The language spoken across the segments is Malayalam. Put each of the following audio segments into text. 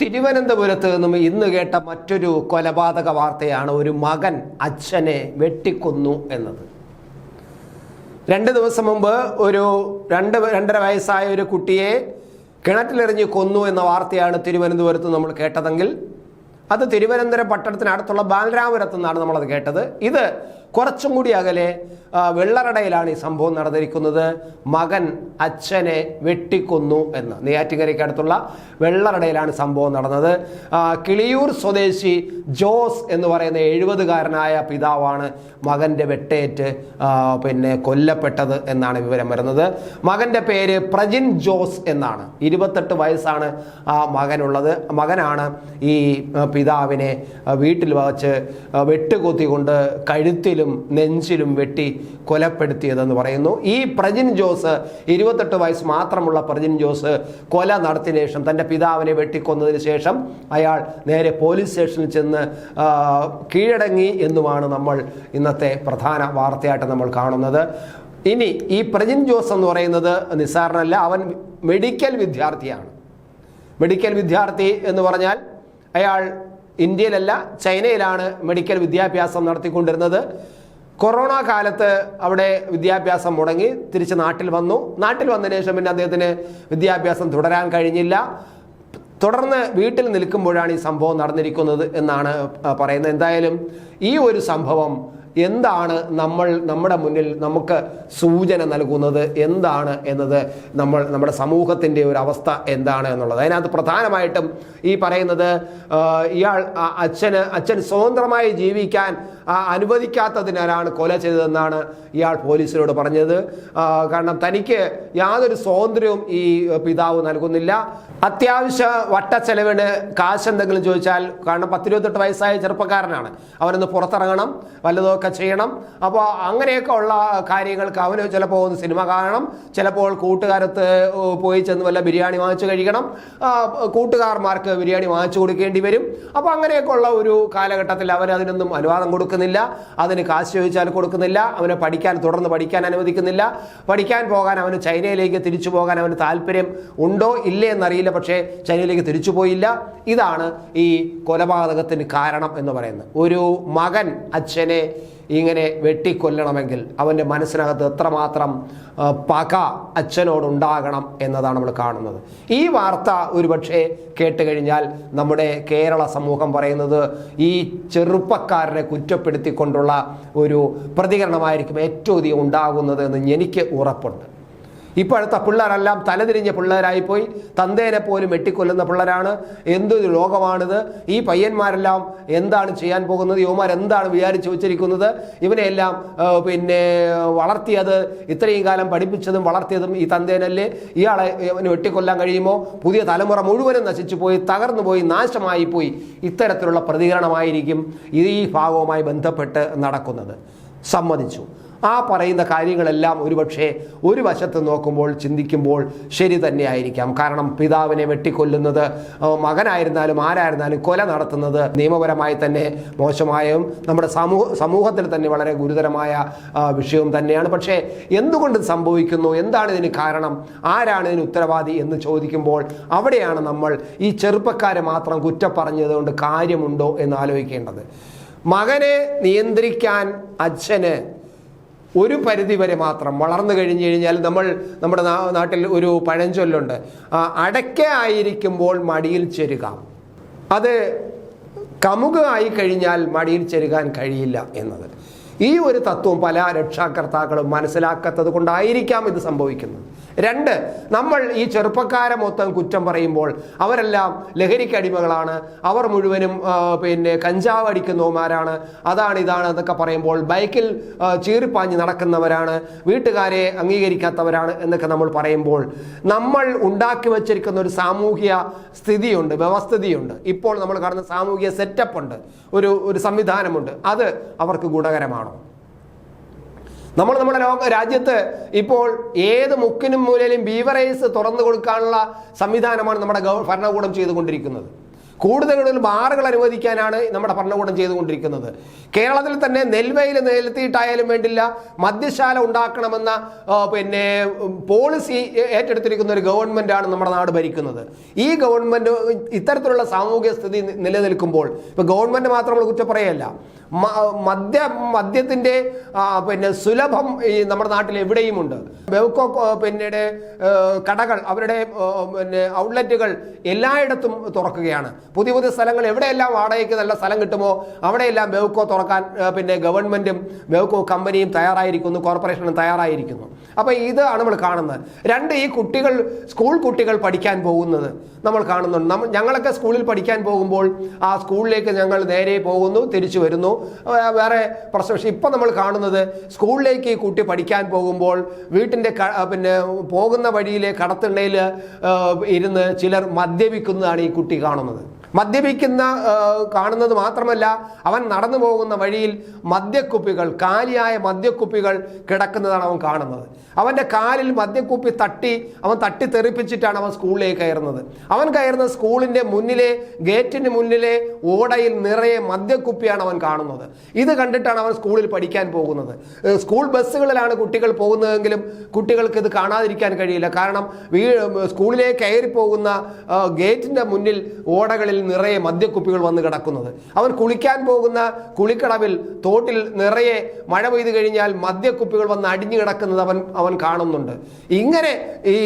തിരുവനന്തപുരത്ത് നിന്നും ഇന്ന് കേട്ട മറ്റൊരു കൊലപാതക വാർത്തയാണ് ഒരു മകൻ അച്ഛനെ വെട്ടിക്കൊന്നു എന്നത്. രണ്ട് ദിവസം മുമ്പ് ഒരു രണ്ട് രണ്ടര വയസ്സായ ഒരു കുട്ടിയെ കിണറ്റിലെറിഞ്ഞ് കൊന്നു എന്ന വാർത്തയാണ് തിരുവനന്തപുരത്ത് നമ്മൾ കേട്ടതെങ്കിൽ അത് തിരുവനന്തപുരം പട്ടണത്തിനടുത്തുള്ള ബാലരാമപുരത്ത് നിന്നാണ് നമ്മളത് കേട്ടത്. ഇത് കുറച്ചും കൂടി അകലെ വെള്ളറടയിലാണ് ഈ സംഭവം നടന്നിരിക്കുന്നത്. മകൻ അച്ഛനെ വെട്ടിക്കൊന്നു എന്ന്. നെയ്യാറ്റിങ്കരയ്ക്ക് അടുത്തുള്ള വെള്ളറടയിലാണ് സംഭവം നടന്നത്. കിളിയൂർ സ്വദേശി ജോസ് എന്ന് പറയുന്ന എഴുപതുകാരനായ പിതാവാണ് മകന്റെ വെട്ടേറ്റ് പിന്നെ കൊല്ലപ്പെട്ടത് എന്നാണ് വിവരം വരുന്നത്. മകന്റെ പേര് പ്രജിൻ ജോസ് എന്നാണ്. ഇരുപത്തെട്ട് വയസ്സാണ് ആ മകനുള്ളത്. മകനാണ് ഈ പിതാവിനെ വീട്ടിൽ വച്ച് വെട്ടുകൊത്തിക്കൊണ്ട് വെട്ടുകുത്തിക്കൊണ്ട് കഴുത്തിലും നെഞ്ചിലും വെട്ടി കൊലപ്പെടുത്തിയതെന്ന് പറയുന്നു. ഈ പ്രജിൻ ജോസ് ഇരുപത്തെട്ട് വയസ്സ് മാത്രമുള്ള പ്രജിൻ ജോസ് കൊല നടത്തിയ ശേഷം തന്റെ പിതാവിനെ വെട്ടിക്കൊന്നതിന് ശേഷം അയാൾ നേരെ പോലീസ് സ്റ്റേഷനിൽ ചെന്ന് കീഴടങ്ങി എന്നുമാണ് നമ്മൾ ഇന്നത്തെ പ്രധാന വാർത്തയായിട്ട് നമ്മൾ കാണുന്നത്. ഇനി ഈ പ്രജിൻ ജോസ് എന്ന് പറയുന്നത് നിസ്സാരണല്ല അവൻ മെഡിക്കൽ വിദ്യാർത്ഥിയാണ്. മെഡിക്കൽ വിദ്യാർത്ഥി എന്ന് പറഞ്ഞാൽ അയാൾ ഇന്ത്യയിലല്ല ചൈനയിലാണ് മെഡിക്കൽ വിദ്യാഭ്യാസം നടത്തിക്കൊണ്ടിരുന്നത്. കൊറോണ കാലത്ത് അവിടെ വിദ്യാഭ്യാസം മുടങ്ങി തിരിച്ച് നാട്ടിൽ വന്നു. നാട്ടിൽ വന്നതിന് ശേഷം പിന്നെ അദ്ദേഹത്തിന് വിദ്യാഭ്യാസം തുടരാൻ കഴിഞ്ഞില്ല. തുടർന്ന് വീട്ടിൽ നിൽക്കുമ്പോഴാണ് ഈ സംഭവം നടന്നിരിക്കുന്നത് എന്നാണ് പറയുന്നത്. എന്തായാലും ഈ ഒരു സംഭവം എന്താണ് നമ്മൾ നമ്മുടെ മുന്നിൽ നമുക്ക് സൂചന നൽകുന്നത്? എന്താണ് എന്നത് നമ്മൾ നമ്മുടെ സമൂഹത്തിന്റെ ഒരു അവസ്ഥ എന്താണ് എന്നുള്ളത്. അതിനകത്ത് പ്രധാനമായിട്ടും ഈ പറയുന്നത് ഇയാൾ അച്ഛന് അച്ഛൻ സ്വതന്ത്രമായി ജീവിക്കാൻ അനുവദിക്കാത്തതിനാലാണ് കൊല ചെയ്തതെന്നാണ് ഇയാൾ പോലീസിനോട് പറഞ്ഞത്. കാരണം തനിക്ക് യാതൊരു സ്വാതന്ത്ര്യവും ഈ പിതാവ് നൽകുന്നില്ല. അത്യാവശ്യ വട്ട ചെലവിന് കാശ് എന്തെങ്കിലും ചോദിച്ചാൽ കാരണം പത്തിരുപത്തെട്ട് വയസ്സായ ചെറുപ്പക്കാരനാണ്. അവനൊന്ന് പുറത്തിറങ്ങണം വല്ലതൊക്കെ ചെയ്യണം. അപ്പോൾ അങ്ങനെയൊക്കെ ഉള്ള കാര്യങ്ങൾക്ക് അവന് ചിലപ്പോൾ ഒന്ന് സിനിമ കാണണം. ചിലപ്പോൾ കൂട്ടുകാരത്ത് പോയി ചെന്ന് വല്ല ബിരിയാണി വാങ്ങിച്ചു കഴിക്കണം. കൂട്ടുകാർമാർക്ക് ബിരിയാണി വാങ്ങിച്ചു കൊടുക്കേണ്ടി വരും. അപ്പോൾ അങ്ങനെയൊക്കെ ഉള്ള ഒരു കാലഘട്ടത്തിൽ അവർ അതിനൊന്നും അനുവാദം കൊടുക്കുന്നില്ല. അതിന് കാശ് ചോദിച്ചാൽ കൊടുക്കുന്നില്ല. അവനെ പഠിക്കാൻ തുടർന്ന് പഠിക്കാൻ അനുവദിക്കുന്നില്ല. പഠിക്കാൻ പോകാൻ അവന് ചൈനയിലേക്ക് തിരിച്ചു പോകാൻ അവന് താല്പര്യം ഉണ്ടോ? ഇല്ലേ എന്നറിയില്ല. പക്ഷേ ചൈനയിലേക്ക് തിരിച്ചു പോയില്ല. ഇതാണ് ഈ കൊലപാതകത്തിന് കാരണം എന്ന് പറയുന്നത്. ഒരു മകൻ അച്ഛനെ ഇങ്ങനെ വെട്ടിക്കൊല്ലണമെങ്കിൽ അവന്റെ മനസ്സിനകത്ത് എത്രമാത്രം പക അച്ഛനോടുണ്ടാകണം എന്നതാണ് നമ്മൾ കാണുന്നത്. ഈ വാർത്ത ഒരുപക്ഷെ കേട്ട് കഴിഞ്ഞാൽ നമ്മുടെ കേരള സമൂഹം പറയുന്നത് ഈ ചെറുപ്പക്കാരനെ കുറ്റപ്പെടുത്തിക്കൊണ്ടുള്ള ഒരു പ്രതികരണമായിരിക്കും ഏറ്റവും അധികം ഉണ്ടാകുന്നത് എന്ന് എനിക്ക് ഉറപ്പുണ്ട്. ഇപ്പോഴത്തെ പിള്ളേരെല്ലാം തലതിരിഞ്ഞ പിള്ളേരായിപ്പോയി. തന്തേനെ പോലും വെട്ടിക്കൊല്ലുന്ന പിള്ളേരാണ്. എന്തൊരു ലോകമാണിത്? ഈ പയ്യന്മാരെല്ലാം എന്താണ് ചെയ്യാൻ പോകുന്നത്? യുവമാർ എന്താണ് വിചാരിച്ചു വെച്ചിരിക്കുന്നത്? ഇവനെയെല്ലാം പിന്നെ വളർത്തിയത് ഇത്രയും കാലം പഠിപ്പിച്ചതും വളർത്തിയതും ഈ തന്തേനല്ലേ? ഇയാളെ ഇവന് വെട്ടിക്കൊല്ലാൻ കഴിയുമോ? പുതിയ തലമുറ മുഴുവനും നശിച്ചു പോയി തകർന്നു പോയി നാശമായി പോയി ഇത്തരത്തിലുള്ള പ്രതികരണമായിരിക്കും ഈ ഭാഗവുമായി ബന്ധപ്പെട്ട് നടക്കുന്നത്. സമ്മതിച്ചു. ആ പറയുന്ന കാര്യങ്ങളെല്ലാം ഒരുപക്ഷെ ഒരു വശത്ത് നോക്കുമ്പോൾ ചിന്തിക്കുമ്പോൾ ശരി തന്നെയായിരിക്കാം. കാരണം പിതാവിനെ വെട്ടിക്കൊല്ലുന്നത് മകനായിരുന്നാലും ആരായിരുന്നാലും കൊല നടത്തുന്നത് നിയമപരമായി തന്നെ മോശമായും നമ്മുടെ സമൂഹ സമൂഹത്തിൽ തന്നെ വളരെ ഗുരുതരമായ വിഷയവും തന്നെയാണ്. പക്ഷേ എന്തുകൊണ്ട് സംഭവിക്കുന്നു? എന്താണ് ഇതിന് കാരണം? ആരാണ് ഇതിന് ഉത്തരവാദി എന്ന് ചോദിക്കുമ്പോൾ അവിടെയാണ് നമ്മൾ ഈ ചെറുപ്പക്കാരെ മാത്രം കുറ്റം പറഞ്ഞതുകൊണ്ട് കാര്യമുണ്ടോ എന്ന് ആലോചിക്കേണ്ടത്. മകനെ നിയന്ത്രിക്കാൻ അച്ഛന് ഒരു പരിധി വരെ മാത്രം വളർന്നു കഴിഞ്ഞു കഴിഞ്ഞാൽ നമ്മൾ നമ്മുടെ നാട്ടിൽ ഒരു പഴഞ്ചൊല്ലുണ്ട്. അടയ്ക്ക ആയിരിക്കുമ്പോൾ മടിയിൽ ചേരുക. അത് കമുക ആയി കഴിഞ്ഞാൽ മടിയിൽ ചെരുകാൻ കഴിയില്ല എന്നത്. ഈ ഒരു തത്വം പല രക്ഷാകർത്താക്കളും മനസ്സിലാക്കാത്തത് കൊണ്ടായിരിക്കാം ഇത് സംഭവിക്കുന്നത്. രണ്ട് നമ്മൾ ഈ ചെറുപ്പക്കാരെ മൊത്തം കുറ്റം പറയുമ്പോൾ അവരെല്ലാം ലഹരിക്ക് അടിമകളാണ്. അവർ മുഴുവനും പിന്നെ കഞ്ചാവ് അടിക്കുന്നവന്മാരാണ്. അതാണ് ഇതാണ് എന്നൊക്കെ പറയുമ്പോൾ ബൈക്കിൽ ചീറിപ്പാഞ്ഞ് നടക്കുന്നവരാണ്. വീട്ടുകാരെ അംഗീകരിക്കാത്തവരാണ് എന്നൊക്കെ നമ്മൾ പറയുമ്പോൾ നമ്മൾ ഉണ്ടാക്കി വച്ചിരിക്കുന്ന ഒരു സാമൂഹിക സ്ഥിതിയുണ്ട് വ്യവസ്ഥിതിയുണ്ട്. ഇപ്പോൾ നമ്മൾ കാണുന്ന സാമൂഹിക സെറ്റപ്പ് ഉണ്ട്. ഒരു ഒരു സംവിധാനമുണ്ട്. അത് അവർക്ക് ഗുണകരമാണോ. നമ്മൾ നമ്മുടെ ലോക രാജ്യത്ത് ഇപ്പോൾ ഏത് മുക്കിനും മൂലയിലും ബീവറേസ് തുറന്നു കൊടുക്കാനുള്ള സംവിധാനമാണ് നമ്മുടെ ഭരണകൂടം ചെയ്തുകൊണ്ടിരിക്കുന്നത്. കൂടുതൽ ബാറുകൾ അനുവദിക്കാനാണ് നമ്മുടെ ഭരണകൂടം ചെയ്തുകൊണ്ടിരിക്കുന്നത്. കേരളത്തിൽ തന്നെ നെൽവയിൽ നിലത്തിയിട്ടായാലും വേണ്ടില്ല. മദ്യശാല ഉണ്ടാക്കണമെന്ന പിന്നെ പോളിസി ഏറ്റെടുത്തിരിക്കുന്ന ഒരു ഗവൺമെന്റാണ് നമ്മുടെ നാട് ഭരിക്കുന്നത്. ഈ ഗവൺമെന്റ് ഇത്തരത്തിലുള്ള സാമൂഹിക സ്ഥിതി നിലനിൽക്കുമ്പോൾ ഇപ്പോൾ ഗവൺമെന്റ് മാത്രം നമ്മൾ കുറ്റം പറയല്ല. മദ്യ മദ്യത്തിന്റെ പിന്നെ സുലഭം ഈ നമ്മുടെ നാട്ടിൽ എവിടെയുമുണ്ട്. ബെവ്കോ പിന്നീട് കടകൾ അവരുടെ പിന്നെ ഔട്ട്ലെറ്റുകൾ എല്ലായിടത്തും തുറക്കുകയാണ്. പുതിയ പുതിയ സ്ഥലങ്ങൾ എവിടെയെല്ലാം വാടകയ്ക്ക് നല്ല സ്ഥലം കിട്ടുമോ അവിടെയെല്ലാം ബെവ്കോ തുറക്കാൻ പിന്നെ ഗവൺമെന്റും ബെവ്കോ കമ്പനിയും തയ്യാറായിരിക്കുന്നു കോർപ്പറേഷനും തയ്യാറായിരിക്കുന്നു. അപ്പോൾ ഇതാണ് നമ്മൾ കാണുന്നത്. രണ്ട് ഈ കുട്ടികൾ സ്കൂൾ കുട്ടികൾ പഠിക്കാൻ പോകുന്നത് നമ്മൾ കാണുന്നുണ്ട്. നമ്മൾ ഞങ്ങളൊക്കെ സ്കൂളിൽ പഠിക്കാൻ പോകുമ്പോൾ ആ സ്കൂളിലേക്ക് ഞങ്ങൾ നേരെ പോകുന്നു തിരിച്ചു വരുന്നു. വേറെ പ്രശ്നം പക്ഷേ ഇപ്പം നമ്മൾ കാണുന്നത് സ്കൂളിലേക്ക് ഈ കുട്ടി പഠിക്കാൻ പോകുമ്പോൾ വീട്ടിന്റെ പിന്നെ പോകുന്ന വഴിയിലെ കടത്തിണ്ടയിൽ ഇരുന്ന് ചിലർ മദ്യപിക്കുന്നതാണ് ഈ കുട്ടി കാണുന്നത്. മദ്യപിക്കുന്ന കാണുന്നത് മാത്രമല്ല അവൻ നടന്നു പോകുന്ന വഴിയിൽ മദ്യക്കുപ്പികൾ കാലിയായ മദ്യക്കുപ്പികൾ കിടക്കുന്നതാണ് അവൻ കാണുന്നത്. അവന്റെ കാലിൽ മദ്യക്കുപ്പി തട്ടി അവൻ തട്ടി തെറിപ്പിച്ചിട്ടാണ് അവൻ സ്കൂളിലേക്ക് കയറുന്നത്. അവൻ കയറുന്ന സ്കൂളിന്റെ മുന്നിലെ ഗേറ്റിന് മുന്നിലെ ഓടയിൽ നിറയെ മദ്യക്കുപ്പിയാണ് അവൻ കാണുന്നത്. ഇത് കണ്ടിട്ടാണ് അവൻ സ്കൂളിൽ പഠിക്കാൻ പോകുന്നത്. സ്കൂൾ ബസ്സുകളിലാണ് കുട്ടികൾ പോകുന്നതെങ്കിലും കുട്ടികൾക്ക് ഇത് കാണാതിരിക്കാൻ കഴിയില്ല. കാരണം വീ സ്കൂളിലേക്ക് കയറി പോകുന്ന ഗേറ്റിന്റെ മുന്നിൽ ഓടകളിൽ നിറയെ മദ്യക്കുപ്പികൾ വന്ന് കിടക്കുന്നത്. അവൻ കുളിക്കാൻ പോകുന്ന കുളിക്കടവിൽ തോട്ടിൽ നിറയെ മഴ പെയ്തു കഴിഞ്ഞാൽ മദ്യക്കുപ്പികൾ വന്ന് അടിഞ്ഞു കിടക്കുന്നത് അവൻ അവൻ കാണുന്നുണ്ട്. ഇങ്ങനെ ഈ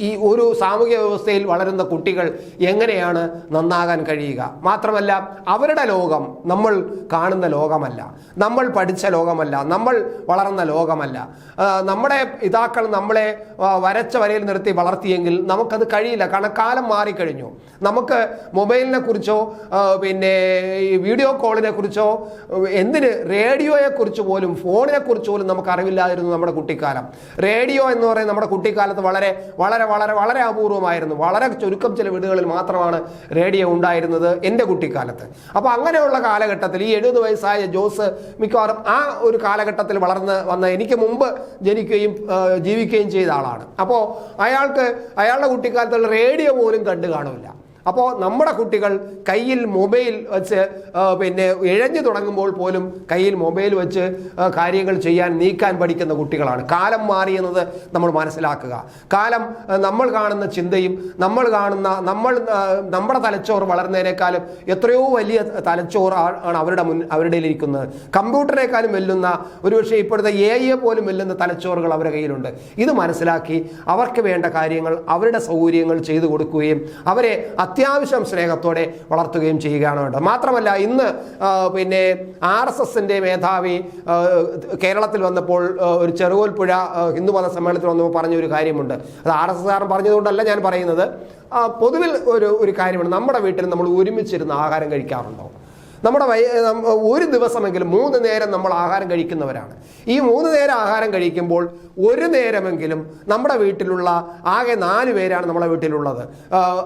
ഈ ഒരു സാമൂഹ്യ വ്യവസ്ഥയിൽ വളരുന്ന കുട്ടികൾ എങ്ങനെയാണ് നന്നാകാൻ കഴിയുക? മാത്രമല്ല അവരുടെ ലോകം നമ്മൾ കാണുന്ന ലോകമല്ല. നമ്മൾ പഠിച്ച ലോകമല്ല. നമ്മൾ വളർന്ന ലോകമല്ല. നമ്മുടെ പിതാക്കൾ നമ്മളെ വരച്ച വരയിൽ നിർത്തി വളർത്തിയെങ്കിൽ നമുക്കത് കഴിയില്ല. കാരണം കാലം മാറിക്കഴിഞ്ഞു. നമുക്ക് മൊബൈലിനെ കുറിച്ചോ പിന്നെ ഈ വീഡിയോ കോളിനെ കുറിച്ചോ എന്തിന് റേഡിയോയെ കുറിച്ച് പോലും ഫോണിനെ കുറിച്ച് പോലും നമുക്ക് അറിവില്ലാതിരുന്നു നമ്മുടെ കുട്ടിക്കാലം. റേഡിയോ എന്ന് പറയുന്നത് നമ്മുടെ കുട്ടിക്കാലത്ത് വളരെ വളരെ വളരെ വളരെ അപൂർവമായിരുന്നു. വളരെ ചുരുക്കം ചില വീടുകളിൽ മാത്രമാണ് റേഡിയോ ഉണ്ടായിരുന്നത് എന്റെ കുട്ടിക്കാലത്ത്. അപ്പോൾ അങ്ങനെയുള്ള കാലഘട്ടത്തിൽ ഈ എഴുപത് വയസ്സായ ജോസ് മിക്കവാറും ആ ഒരു കാലഘട്ടത്തിൽ വളർന്ന് വന്ന എനിക്ക് മുമ്പ് ജനിക്കുകയും ജീവിക്കുകയും ചെയ്ത ആളാണ്. അപ്പോൾ അയാൾക്ക് അയാളുടെ കുട്ടിക്കാലത്തുള്ള റേഡിയോ പോലും കണ്ടു കാണില്ല അപ്പോൾ നമ്മുടെ കുട്ടികൾ കയ്യിൽ മൊബൈൽ വെച്ച് പിന്നെ ഇഴഞ്ഞു തുടങ്ങുമ്പോൾ പോലും കയ്യിൽ മൊബൈൽ വെച്ച് കാര്യങ്ങൾ ചെയ്യാൻ നീക്കാൻ പഠിക്കുന്ന കുട്ടികളാണ്. കാലം മാറിയെന്നത് നമ്മൾ മനസ്സിലാക്കുക. കാലം നമ്മൾ കാണുന്ന ചിന്തയും നമ്മൾ കാണുന്ന നമ്മൾ നമ്മുടെ തലച്ചോറ് വളർന്നതിനേക്കാളും എത്രയോ വലിയ തലച്ചോറ് ആ- ആണ് അവരുടെ മുൻ അവരുടെ ഇരിക്കുന്നത്. കമ്പ്യൂട്ടറിനേക്കാളും വെല്ലുന്ന ഒരുപക്ഷെ ഇപ്പോഴത്തെ എ ഐയെ പോലും വെല്ലുന്ന തലച്ചോറുകൾ അവരുടെ കയ്യിലുണ്ട്. ഇത് മനസ്സിലാക്കി അവർക്ക് വേണ്ട കാര്യങ്ങൾ അവരുടെ സൗകര്യങ്ങൾ ചെയ്തു കൊടുക്കുകയും അവരെ അത്യാവശ്യം സ്നേഹത്തോടെ വളർത്തുകയും ചെയ്യുകയാണ് വേണ്ടത് മാത്രമല്ല ഇന്ന് പിന്നെ ആർ എസ് എസിന്റെ മേധാവി കേരളത്തിൽ വന്നപ്പോൾ ഒരു ചെറുകോൽപ്പുഴ ഹിന്ദുമത സമ്മേളനത്തിൽ വന്നപ്പോൾ പറഞ്ഞ ഒരു കാര്യമുണ്ട്. അത് ആർ എസ് എസ് പറഞ്ഞതുകൊണ്ടല്ല ഞാൻ പറയുന്നത്. പൊതുവിൽ ഒരു ഒരു കാര്യമാണ് നമ്മുടെ വീട്ടിൽ നമ്മൾ ഒരുമിച്ചിരുന്ന് ആഹാരം കഴിക്കാറുണ്ടോ? നമ്മുടെ ഒരു ദിവസമെങ്കിലും മൂന്ന് നേരം നമ്മൾ ആഹാരം കഴിക്കുന്നവരാണ്. ഈ മൂന്ന് നേരം ആഹാരം കഴിക്കുമ്പോൾ ഒരു നേരമെങ്കിലും നമ്മുടെ വീട്ടിലുള്ള ആകെ നാല് പേരാണ് നമ്മുടെ വീട്ടിലുള്ളത്.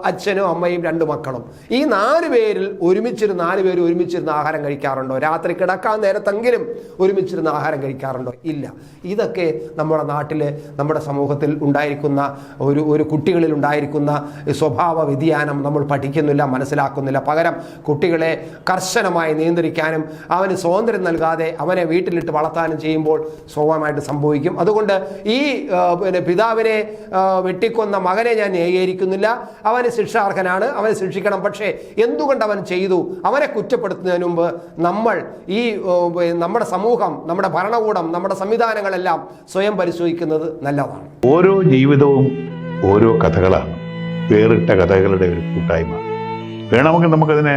അച്ഛനും അമ്മയും രണ്ട് മക്കളും. ഈ നാല് പേരിൽ ഒരുമിച്ചിരുന്ന് നാല് പേര് ഒരുമിച്ചിരുന്ന് ആഹാരം കഴിക്കാറുണ്ടോ? രാത്രി കിടക്കാൻ നേരത്തെങ്കിലും ഒരുമിച്ചിരുന്ന് ആഹാരം കഴിക്കാറുണ്ടോ? ഇല്ല. ഇതൊക്കെ നമ്മുടെ നാട്ടിൽ നമ്മുടെ സമൂഹത്തിൽ ഉണ്ടായിരിക്കുന്ന ഒരു ഒരു കുട്ടികളിൽ ഉണ്ടായിരിക്കുന്ന സ്വഭാവ വ്യതിയാനം നമ്മൾ പഠിക്കുന്നില്ല മനസ്സിലാക്കുന്നില്ല. പകരം കുട്ടികളെ കർശനമായി നിയന്ത്രിക്കാനും അവന് സ്വാതന്ത്ര്യം നൽകാതെ അവനെ വീട്ടിലിട്ട് വളർത്താനും ചെയ്യുമ്പോൾ സ്വാഭാവികമായിട്ട് സംഭവിക്കും. അതുകൊണ്ട് ഈ പിന്നെ പിതാവിനെ വെട്ടിക്കൊന്ന മകനെ ഞാൻ ന്യായീകരിക്കുന്നില്ല. അവന് ശിക്ഷാർഹനാണ് അവനെ ശിക്ഷിക്കണം. പക്ഷേ എന്തുകൊണ്ട് അവൻ ചെയ്തു? അവനെ കുറ്റപ്പെടുത്തുന്നതിന് മുമ്പ് നമ്മൾ ഈ നമ്മുടെ സമൂഹം നമ്മുടെ ഭരണകൂടം നമ്മുടെ സംവിധാനങ്ങളെല്ലാം സ്വയം പരിശോധിക്കുന്നത് നല്ലതാണ്. ഓരോ ജീവിതവും ഓരോ കഥകളാണ്. വേറിട്ട കഥകളുടെ ഒരു കൂട്ടായ്മ. വേണമെങ്കിൽ നമുക്കതിനെ